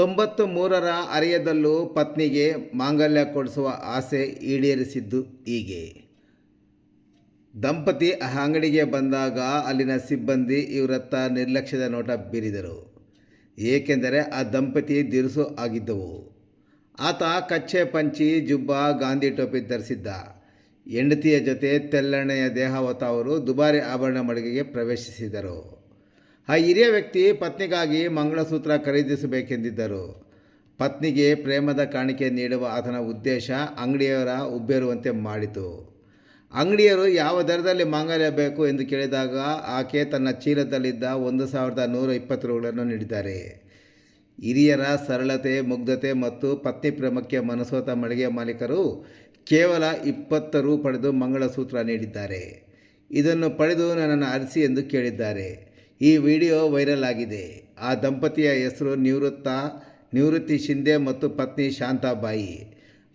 ತೊಂಬತ್ತು ಮೂರರ ಅರಿಯದಲ್ಲೂ ಪತ್ನಿಗೆ ಮಾಂಗಲ್ಯ ಕೊಡಿಸುವ ಆಸೆ ಈಡೇರಿಸಿದ್ದು ಹೀಗೆ. ದಂಪತಿ ಅಂಗಡಿಗೆ ಬಂದಾಗ ಅಲ್ಲಿನ ಸಿಬ್ಬಂದಿ ಇವರತ್ತ ನಿರ್ಲಕ್ಷ್ಯದ ನೋಟ ಬೀರಿದರು. ಏಕೆಂದರೆ ಆ ದಂಪತಿ ದಿರುಸು ಆಗಿದ್ದವು. ಆತ ಕಚ್ಚೆ ಪಂಚಿ, ಜುಬ್ಬ, ಗಾಂಧಿ ಟೋಪಿ ಧರಿಸಿದ್ದ. ಹೆಂಡತಿಯ ಜೊತೆ ತೆಲ್ಲಣೆಯ ದೇಹವತ ಅವರು ದುಬಾರಿ ಆಭರಣ ಮಳಿಗೆಗೆ ಪ್ರವೇಶಿಸಿದರು. ಆ ಹಿರಿಯ ವ್ಯಕ್ತಿ ಪತ್ನಿಗಾಗಿ ಮಂಗಳಸೂತ್ರ ಖರೀದಿಸಬೇಕೆಂದಿದ್ದರು. ಪತ್ನಿಗೆ ಪ್ರೇಮದ ಕಾಣಿಕೆ ನೀಡುವ ಆತನ ಉದ್ದೇಶ ಅಂಗಡಿಯವರ ಉಬ್ಬೇರುವಂತೆ ಮಾಡಿತು. ಅಂಗಡಿಯರು ಯಾವ ದರದಲ್ಲಿ ಮಾಂಗಲ್ಯ ಬೇಕು ಎಂದು ಕೇಳಿದಾಗ ಆಕೆ ತನ್ನ ಚೀಲದಲ್ಲಿದ್ದ ಒಂದು ಸಾವಿರದ ನೂರ ಇಪ್ಪತ್ತು ರೂಗಳನ್ನು ನೀಡಿದ್ದಾರೆ. ಹಿರಿಯರ ಸರಳತೆ, ಮುಗ್ಧತೆ ಮತ್ತು ಪತ್ನಿ ಪ್ರೇಮಕ್ಕೆ ಮನಸೋತ ಮಳಿಗೆ ಮಾಲೀಕರು ಕೇವಲ ಇಪ್ಪತ್ತು ರು ಪಡೆದು ಮಂಗಳಸೂತ್ರ ನೀಡಿದ್ದಾರೆ. ಇದನ್ನು ಪಡೆದು ನನ್ನನ್ನು ಅರಿಸಿ ಎಂದು ಕೇಳಿದ್ದಾರೆ. ಈ ವಿಡಿಯೋ ವೈರಲ್ ಆಗಿದೆ. ಆ ದಂಪತಿಯ ಹೆಸರು ನಿವೃತ್ತ, ನಿವೃತ್ತಿ ಶಿಂದೆ ಮತ್ತು ಪತ್ನಿ ಶಾಂತಾಬಾಯಿ.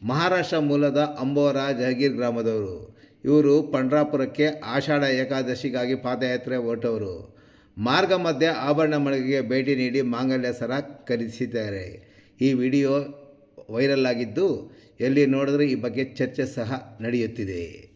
ಮಹಾರಾಷ್ಟ್ರ ಮೂಲದ ಅಂಬೋರ ಜಹಗೀರ್ ಗ್ರಾಮದವರು. ಇವರು ಪಂಡ್ರಾಪುರಕ್ಕೆ ಆಷಾಢ ಏಕಾದಶಿಗಾಗಿ ಪಾದಯಾತ್ರೆ ಹೊರಟವರು. ಮಾರ್ಗ ಮಧ್ಯೆ ಆಭರಣ ಮಳಿಗೆಗೆ ಭೇಟಿ ನೀಡಿ ಮಾಂಗಲ್ಯ ಸರ ಖರೀದಿಸಿದ್ದಾರೆ. ಈ ವಿಡಿಯೋ ವೈರಲ್ ಆಗಿದ್ದು, ಎಲ್ಲಿ ನೋಡಿದ್ರೆ ಈ ಬಗ್ಗೆ ಚರ್ಚೆ ಸಹ ನಡೆಯುತ್ತಿದೆ.